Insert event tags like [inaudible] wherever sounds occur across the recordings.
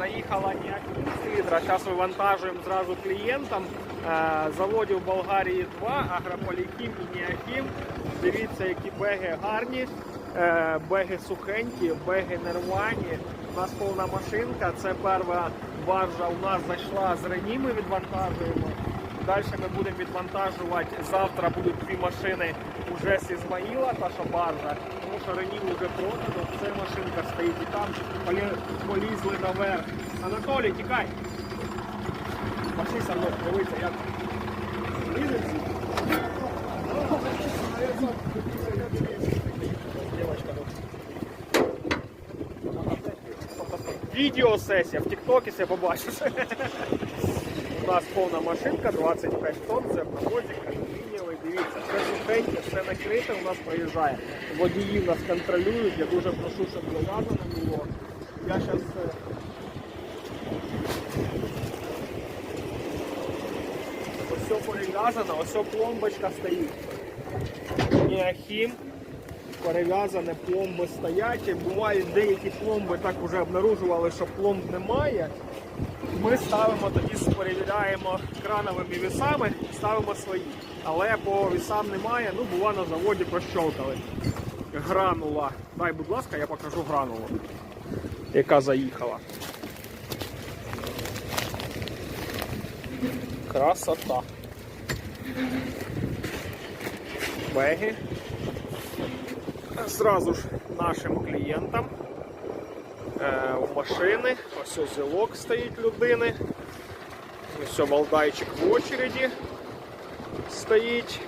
заїхала ніякі циліндра. Зараз вивантажуємо зразу клієнтам. Е, Заводів Болгарії два, агрополікім і Ніахім. Дивіться, які беги гарні, е, беги сухенькі, беги нервані. У нас повна машинка. Це перша баржа у нас зайшла з Рені, ми відвантажуємо. Далі ми будемо відвантажувати. Завтра будуть дві машини уже з Ізмаїла, та що баржа. Тому що Рені вже продано, це машинка стоїть і там полі- полізли наверх. Анатолій, тікай! Пошли со мною, дивися, як лізеться. Дівчинка тут. Відеосесія в Тіктокі все побачиш. [laughs] У нас повна машинка, 25 тонн, це проводик, алюмінієвий. Дивіться, все сухеньке, все накрите у нас проїжджає. Водії нас контролюють. Я дуже прошу, щоб зав'язано було. Я зараз. Ось все перев'язано, ось все пломбочка стоїть. Неохім. Перев'язані пломби стоять. Бувають деякі пломби так вже обнаружували, що пломб немає. Ми ставимо тоді, перевіряємо крановими вісами, ставимо свої. Але по вісам немає, ну бува на заводі прощолкали. Гранула. Дай, будь ласка, я покажу гранулу, яка заїхала. Красота. Беги. Зразу ж нашим клієнтам е, у машини. Ось ось стоїть людини. Ось Валдайчик в очереді стоїть.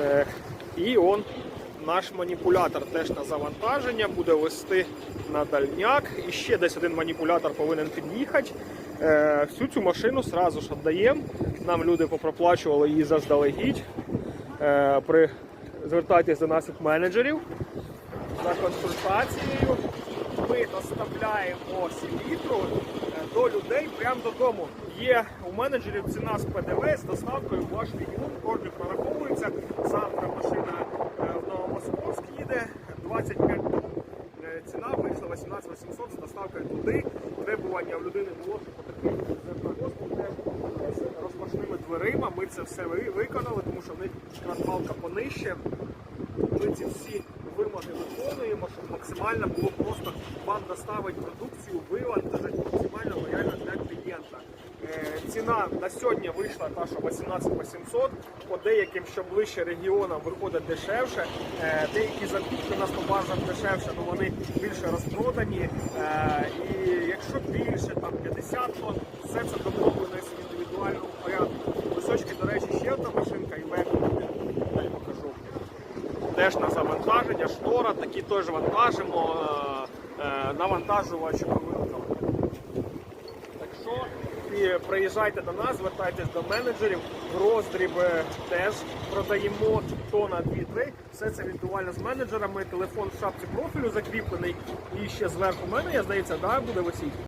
Е, і он наш маніпулятор теж на завантаження буде вести на дальняк. І ще десь один маніпулятор повинен під'їхати. Е, всю цю машину сразу ж віддаємо. Нам люди попроплачували її заздалегідь. Е, при... Звертайтесь до наших менеджерів за консультацією. Ми доставляємо селітру е, до людей прямо додому. Є у менеджерів ціна з ПДВ з доставкою в ваш регіон. Кожен прораховується. Завтра машина е, в Новомосковськ їде 25 тонн. Е, Ціна вийшла 18 800 з доставкою туди. Требування в людини було, що потрібно завоз буде з розпашними дверима. Ми це все виконали, тому що в них шкратпалка понижче. Ми ці всі вимоги виконуємо, щоб максимально було просто вам доставити продукцію, вивантажити максимально лояльно для клієнта. Е, Ціна на сьогодні вийшла та, що 18 800, по деяким, що ближче регіонам, виходить дешевше. Е, Деякі закупки у нас по дешевше, але вони більше розпродані. Е, І якщо більше, там 50 тонн, все це домовленість в індивідуальному порядку. Височки, до речі, ще одна машинка і бек. Дай покажу теж на завантаження, штора, такі теж вантажимо, е, е, навантажувач вилками. Так що приїжджайте до нас, звертайтесь до менеджерів, роздріб е, теж продаємо тона 2-3. Все це індивідуально з менеджерами. Телефон в шапці профілю закріплений. І ще зверху мене, я здається, да, буде висіти.